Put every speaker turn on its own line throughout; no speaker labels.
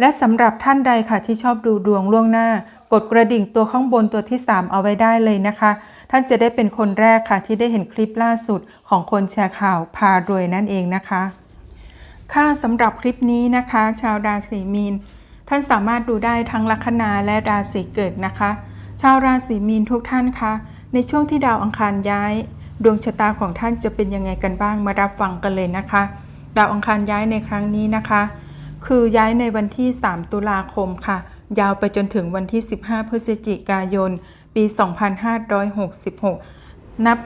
และสำหรับท่านใดค่ะที่ชอบดูดวงล่วงหน้า กดกระดิ่งตัวข้างบนตัวที่ 3 เอาไว้ได้เลยนะคะ ท่านจะได้เป็นคนแรกค่ะที่ได้เห็นคลิปล่าสุดของคนแชร์ข่าวพารวยนั่นเองนะคะ ค่ะสำหรับคลิปนี้นะคะ ชาวราศีมีน ท่านสามารถดูได้ทั้งลัคนาและราศีเกิดนะคะ ชาวราศีมีนทุกท่านคะในช่วงที่ดาวอังคารย้าย ดวงชะตาของท่านจะเป็นยังไงกันบ้างมารับฟังกันเลยนะคะ ดาวอังคารย้ายในครั้งนี้นะคะ คือย้ายในวันที่ 3 ตุลาคมค่ะ ยาวไปจนถึงวันที่ 15 พฤศจิกายน ปี 2566 นับ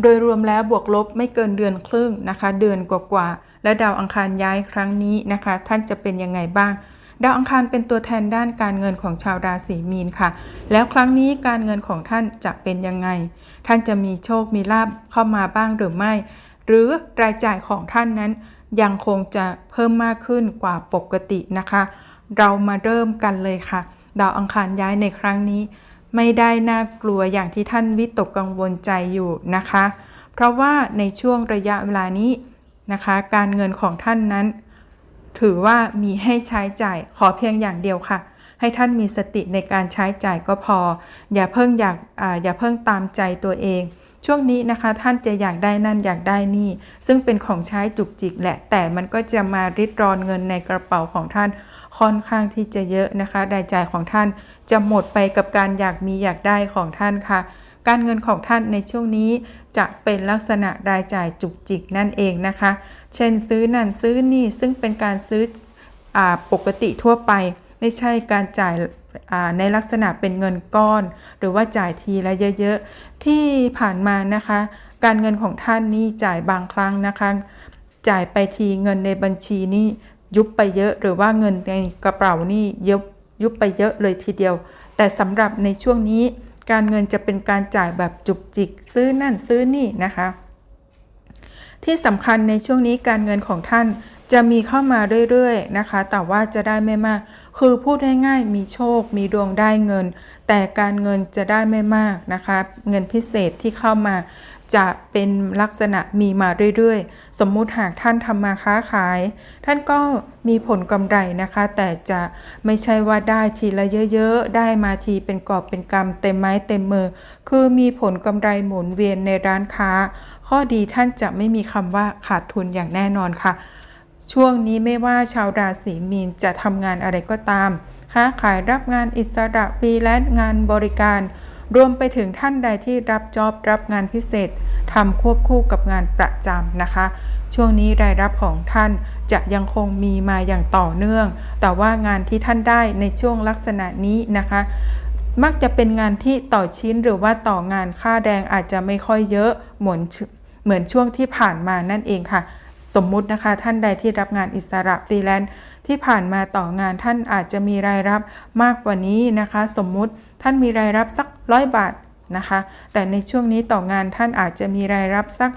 โดยรวมแล้วบวกลบไม่เกินเดือนครึ่งนะคะ เดือนกว่าๆ และดาวอังคารย้ายครั้งนี้นะคะ ท่านจะเป็นยังไงบ้าง ดาวอังคารเป็นตัวแทนด้านการเงินของชาวราศีมีนค่ะ แล้วครั้งนี้การเงินของท่านจะเป็นยังไง ท่านจะมีโชคมีลาบเข้ามาบ้างหรือไม่ หรือรายจ่ายของท่านนั้น ยังคงจะเพิ่มมากขึ้นกว่าปกตินะคะ เรามาเริ่มกันเลยค่ะ ดาวอังคารย้ายในครั้งนี้ ไม่ได้น่ากลัวอย่างที่ท่านวิตกกังวลใจอยู่นะคะ เพราะว่าในช่วงระยะเวลานี้นะคะ การเงินของท่านนั้น ถือว่ามีให้ใช้จ่ายขอเพียงอย่างเดียวค่ะให้ท่านมีสติในการใช้จ่ายก็พอ อย่าเพิ่งอยากออย่าเพิ่งตามใจตัวเอง ช่วงนี้นะคะท่านจะอยากได้นั่นอยากได้นี่ ซึ่งเป็นของใช้จุกจิกแหละ แต่มันก็จะมาริดรอนเงินในกระเป๋าของท่านค่อนข้างที่จะเยอะนะคะรายจ่ายของท่านจะหมดไปกับการอยากมีอยากได้ของท่านค่ะ การเงินของท่านในช่วงนี้จะเป็นลักษณะรายจ่ายจุกจิกนั่นเองนะคะ เช่นซื้อนั่นซื้อนี่ซึ่งเป็นการซื้ออปกติทั่วไป ไม่ใช่การจ่าย ในลักษณะเป็นเงินก้อน หรือว่าจ่ายทีละเยอะๆ ที่ผ่านมานะคะ การเงินของท่านนี่จ่ายบางครั้งนะคะ จ่ายไปทีเงินในบัญชีนี่ยุบไปเยอะ หรือว่าเงินในกระเป๋านี่ยุบยุบไปเยอะเลยทีเดียว แต่สำหรับในช่วงนี้ การเงินจะเป็นการจ่ายแบบจุกจิก ซื้อนั่นซื้อนี่นะคะ ที่สำคัญในช่วงนี้การเงินของท่าน จะมีเข้ามาเรื่อยๆนะคะ แต่ว่าจะได้ไม่มาก คือพูดง่ายๆมีโชค มีดวงได้เงิน แต่การเงินจะได้ไม่มากนะคะ เงินพิเศษที่เข้ามาจะเป็นลักษณะมีมาเรื่อยๆ สมมุติหากท่านทำมาค้าขาย ท่านก็มีผลกำไรนะคะ แต่จะไม่ใช่ว่าได้ทีละเยอะๆ ได้มาทีเป็นกอบเป็นกำเต็มไม้เต็มมือ คือมีผลกำไรหมุนเวียนในร้านค้า ข้อดีท่านจะไม่มีคำว่าขาดทุนอย่างแน่นอนค่ะ ช่วงนี้ไม่ว่าชาวราศีมีนจะทำงานอะไรก็ตาม ค้าขายรับงานอิสระฟรีแลนซ์งานบริการ รวมไปถึงท่านใดที่รับจอบรับงานพิเศษทำควบคู่กับงานประจำนะคะ ช่วงนี้รายรับของท่านจะยังคงมีมาอย่างต่อเนื่อง แต่ว่างานที่ท่านได้ในช่วงลักษณะนี้นะคะ มักจะเป็นงานที่ต่อชิ้นหรือว่าต่องานค่าแรงอาจจะไม่ค่อยเยอะเหมือนเหมือนช่วงที่ผ่านมานั่นเองค่ะ สมมุตินะคะ ท่านใดที่รับงานอิสระฟรีแลนซ์ที่ผ่านมาต่องานท่านอาจจะมีรายรับมากกว่านี้นะคะ สมมุติท่านมีรายรับสักร้อยบาทนะคะ แต่ในช่วงนี้ต่องานท่านอาจจะมีรายรับสัก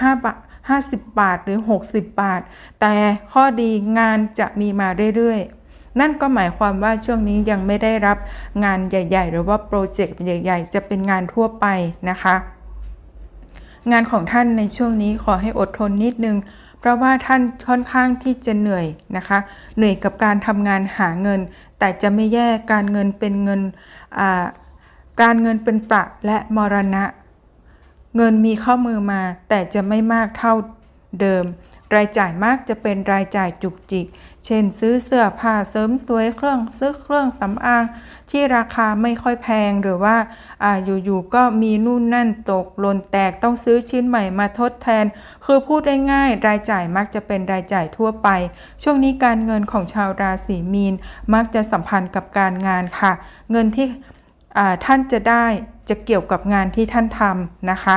ห้าบาท50 บาทหรือ 60 บาท แต่ข้อดีงานจะมีมาเรื่อยๆ นั่นก็หมายความว่าช่วงนี้ยังไม่ได้รับงานใหญ่ ๆ หรือว่าโปรเจกต์ใหญ่ ๆ จะเป็นงานทั่วไปนะคะ งานของท่านในช่วงนี้ขอให้อดทนนิดนึง ราะว่าท่านค่อนข้างที่จะเหนื่อยนะคะ เหนื่อยกับการทำงานหาเงิน แต่จะไม่แย่การเงินเป็นเงินการเงินเป็นประและมรณะ เงินมีเข้ามือมาแต่จะไม่มากเท่าเดิม รายจ่ายมากจะเป็นรายจ่ายจุกจิก เช่นซื้อเสื้อผ้าเสริมสวยเครื่องซื้อเครื่องสำอาง ที่ราคาไม่ค่อยแพงหรือว่าอ่าอยู่ๆก็มีนู่นนั่นตกหล่นแตกต้องซื้อชิ้นใหม่มาทดแทน คือพูดได้ง่ายรายจ่ายมักจะเป็นรายจ่ายทั่วไป ช่วงนี้การเงินของชาวราศีมีน มักจะสัมพันธ์กับการงานค่ะ เงินที่ท่านจะได้ จะเกี่ยวกับงานที่ท่านทำนะคะ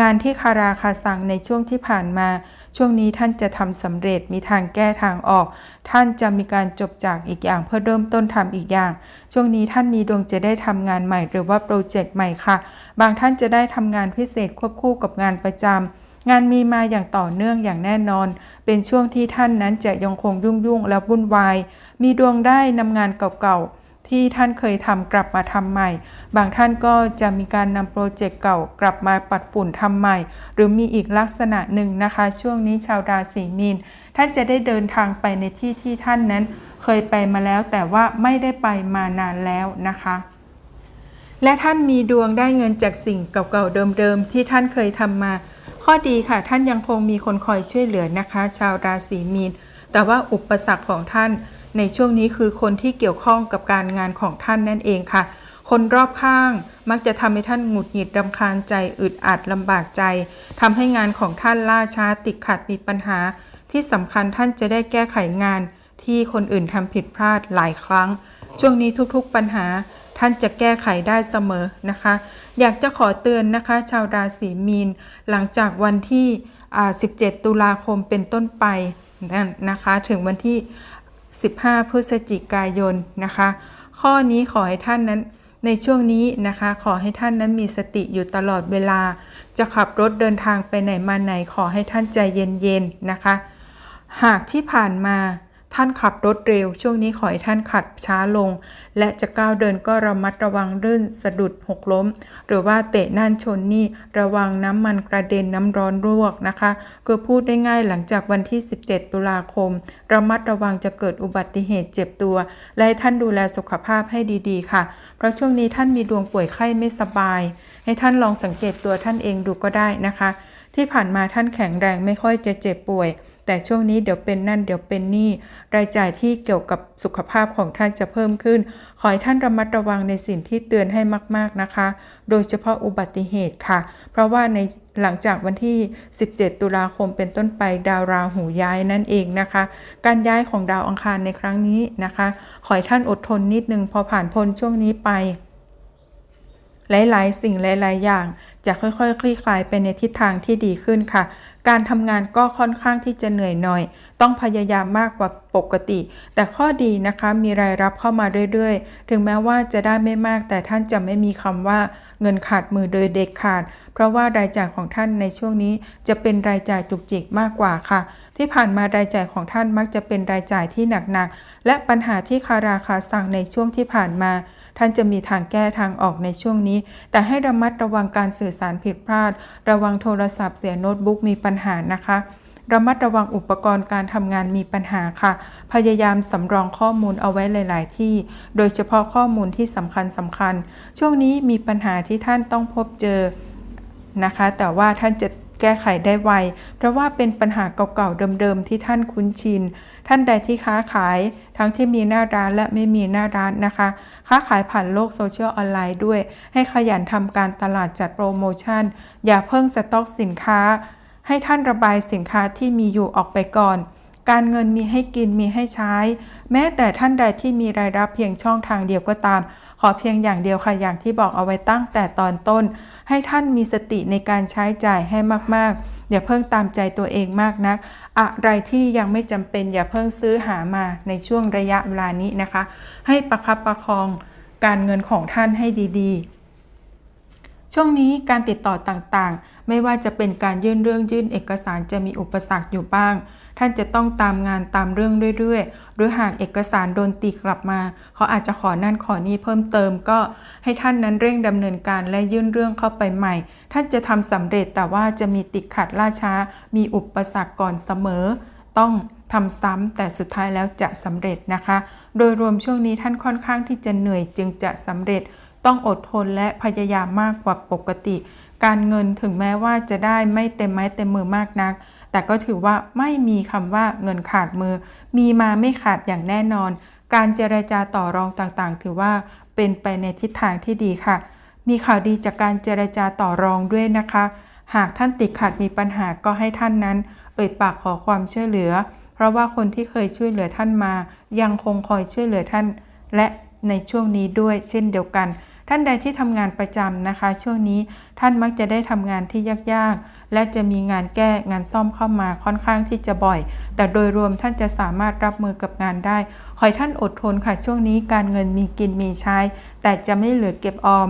งานที่คาราคาซังในช่วงที่ผ่านมา ช่วงนี้ท่านจะทำสำเร็จมีทางแก้ทางออก ท่านจะมีการจบจากอีกอย่างเพื่อเริ่มต้นทำอีกอย่าง ช่วงนี้ท่านมีดวงจะได้ทำงานใหม่ หรือว่าโปรเจกต์ใหม่ค่ะ บางท่านจะได้ทำงานพิเศษควบคู่กับงานประจำงานมีมาอย่างต่อเนื่องอย่างแน่นอน เป็นช่วงที่ท่านนั้นจะยังคงยุ่งยุ่งๆและวุ่นวาย มีดวงได้นำงานเก่าๆ ที่ท่านเคยทำกลับมาทำใหม่ บางท่านก็จะมีการนำโปรเจกต์เก่ากลับมาปัดฝุ่นทำใหม่ หรือมีอีกลักษณะหนึ่งนะคะ ช่วงนี้ชาวราศีมีน ท่านจะได้เดินทางไปในที่ที่ท่านนั้น เคยไปมาแล้วแต่ว่าไม่ได้ไปมานานแล้วนะคะและท่านมีดวงได้เงินจากสิ่งเก่าๆเดิมๆที่ท่านเคยทำมา ข้อดีค่ะ ท่านยังคงมีคนคอยช่วยเหลือนะคะ ชาวราศีมีน แต่ว่าอุปสรรคของท่าน ในช่วงนี้คือคนที่เกี่ยวข้องกับการงานของท่านนั่นเองค่ะ คนรอบข้างมักจะทำให้ท่านหงุดหงิดรำคาญใจอึดอัดลำบากใจทำให้งานของท่านล่าช้าติดขัดมีปัญหา ที่สำคัญท่านจะได้แก้ไขงาน ที่คนอื่นทำผิดพลาดหลายครั้ง ช่วงนี้ทุกๆปัญหาท่านจะแก้ไขได้เสมอนะคะ อยากจะขอเตือนนะคะ ชาวราศีมีน หลังจากวันที่ 17 ตุลาคมเป็นต้นไปนะคะ ถึงวันที่ 15 พฤศจิกายนนะคะ ข้อนี้ขอให้ท่านนั้นในช่วงนี้นะคะขอให้ท่านนั้นมีสติอยู่ตลอดเวลา จะขับรถเดินทางไปไหนมาไหนขอให้ท่านใจเย็นๆนะคะ หากที่ผ่านมา ท่านขับรถเร็ว ช่วงนี้ขอให้ท่านขับช้าลง และจะก้าวเดินก็ระมัดระวังรื่นสะดุดหกล้ม หรือว่าเตะนั่นชนนี่ระวังน้ำมันกระเด็นน้ำร้อนรวกนะคะคือพูดได้ง่ายหลังจากวันที่ 17 ตุลาคม ระมัดระวังจะเกิดอุบัติเหตุเจ็บตัว และให้ท่านดูแลสุขภาพให้ดีๆ ค่ะ เพราะช่วงนี้ท่านมีดวงป่วยไข้ไม่สบาย ให้ท่านลองสังเกตตัวท่านเองดูก็ได้นะคะ ที่ผ่านมาท่านแข็งแรงไม่ค่อยจะเจ็บป่วย แต่ช่วงนี้เดี๋ยวเป็นนั่นเดี๋ยวเป็นนี่ รายจ่ายที่เกี่ยวกับสุขภาพของท่านจะเพิ่มขึ้น ขอให้ท่านระมัดระวังในสิ่งที่เตือนให้มาก ๆนะคะ โดยเฉพาะอุบัติเหตุค่ะ เพราะว่าในหลังจากวันที่ 17 ตุลาคมเป็นต้นไปดาวราหูย้ายนั่นเองนะคะ การย้ายของดาวอังคารในครั้งนี้นะคะ ขอให้ท่านอดทนนิดนึงพอผ่านพ้นช่วงนี้ไป หลาย ๆ สิ่งหลาย ๆ อย่าง จะค่อยๆ คลี่คลายไปในทิศทางที่ดีขึ้นค่ะ การทำงานก็ค่อนข้างที่จะเหนื่อยหน่อย ต้องพยายามมากกว่าปกติ แต่ข้อดีนะคะมีรายรับเข้ามาเรื่อยๆ ถึงแม้ว่าจะได้ไม่มาก แต่ท่านจะไม่มีคำว่าเงินขาดมือโดยเด็ดขาด เพราะว่ารายจ่ายของท่านในช่วงนี้จะเป็นรายจ่ายจุกจิกมากกว่าค่ะ ที่ผ่านมารายจ่ายของท่านมักจะเป็นรายจ่ายที่หนักๆและปัญหาที่คาราคาสั่งในช่วงที่ผ่านมา ท่านจะมีทางแก้ทางออกในช่วงนี้ แต่ให้ระมัดระวังการสื่อสารผิดพลาด ระวังโทรศัพท์เสียโน้ตบุ๊กมีปัญหานะคะระมัดระวังอุปกรณ์การทำงานมีปัญหาค่ะ พยายามสำรองข้อมูลเอาไว้หลาย ๆ ที่ โดยเฉพาะข้อมูลที่สำคัญสำคัญ ช่วงนี้มีปัญหาที่ท่านต้องพบเจอนะคะ แต่ว่าท่านจะ แก้ไขได้ไว เพราะว่าเป็นปัญหาเก่าๆเดิมๆที่ท่านคุ้นชิน ท่านใดที่ค้าขายทั้งที่มีหน้าร้านและไม่มีหน้าร้านนะคะ ค้าขายผ่านโลกโซเชียลออนไลน์ด้วย ให้ขยันทำการตลาดจัดโปรโมชั่น อย่าเพิ่งสต็อกสินค้า ให้ท่านระบายสินค้าที่มีอยู่ออกไปก่อน การเงินมีให้กินมีให้ใช้ แม้แต่ท่านใดที่มีรายรับเพียงช่องทางเดียวก็ตาม ขอเพียงอย่างเดียวค่ะอย่างที่บอกเอาไว้ตั้งแต่ตอนต้น ให้ท่านมีสติในการใช้จ่ายให้มากๆ อย่าเพิ่งตามใจตัวเองมากนัก อะไรที่ยังไม่จำเป็นอย่าเพิ่งซื้อหามาในช่วงระยะเวลานี้นะคะ ให้ประคับประคองการเงินของท่านให้ดีๆ ช่วงนี้การติดต่อต่างๆ ไม่ว่าจะเป็นการยื่นเรื่องยื่นเอกสารจะมีอุปสรรคอยู่บ้าง ท่านจะต้องตามงานตามเรื่องเรื่อยๆ หรือหากเอกสารโดนตีกลับมา เขาอาจจะขอนั่นขอนี่เพิ่มเติมก็ให้ท่านนั้นเร่งดำเนินการและยื่นเรื่องเข้าไปใหม่ ท่านจะทำสำเร็จแต่ว่าจะมีติดขัดล่าช้า มีอุปสรรคก่อนเสมอ ต้องทำซ้ำแต่สุดท้ายแล้วจะสำเร็จนะคะ โดยรวมช่วงนี้ท่านค่อนข้างที่จะเหนื่อยจึงจะสำเร็จต้องอดทนและพยายามมากกว่าปกติ การเงินถึงแม้ว่าจะได้ไม่เต็มไม้เต็มมือมากนัก แต่ก็ถือว่าไม่มีคำว่าเงินขาดมือ มีมาไม่ขาดอย่างแน่นอน การเจรจาต่อรองต่างๆ ถือว่าเป็นไปในทิศทางที่ดีค่ะ มีข่าวดีจากการเจรจาต่อรองด้วยนะคะ หากท่านติดขัดมีปัญหาก็ให้ท่านนั้น เอ่ยปากขอความช่วยเหลือ เพราะว่าคนที่เคยช่วยเหลือท่านมา ยังคงคอยช่วยเหลือท่าน และในช่วงนี้ด้วยเช่นเดียวกัน ท่านใดที่ทำงานประจำนะคะ ช่วงนี้ท่านมักจะได้ทำงานที่ยากๆ และจะมีงานแก้งานซ่อมเข้ามาค่อนข้างที่จะบ่อย แต่โดยรวมท่านจะสามารถรับมือกับงานได้ขอให้ท่านอดทนค่ะช่วงนี้การเงินมีกินมีใช้ แต่จะไม่เหลือเก็บออม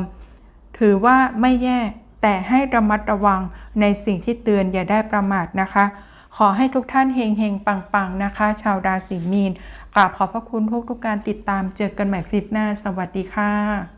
ถือว่าไม่แย่แต่ให้ระมัดระวังในสิ่งที่เตือนอย่าได้ประมาทนะคะ ขอให้ทุกท่านเฮงเฮงปังปังๆ นะคะ ชาวราศีมีนกราบขอบพระคุณทุกทุกการติดตามเจอกันใหม่คลิปหน้า สวัสดีค่ะ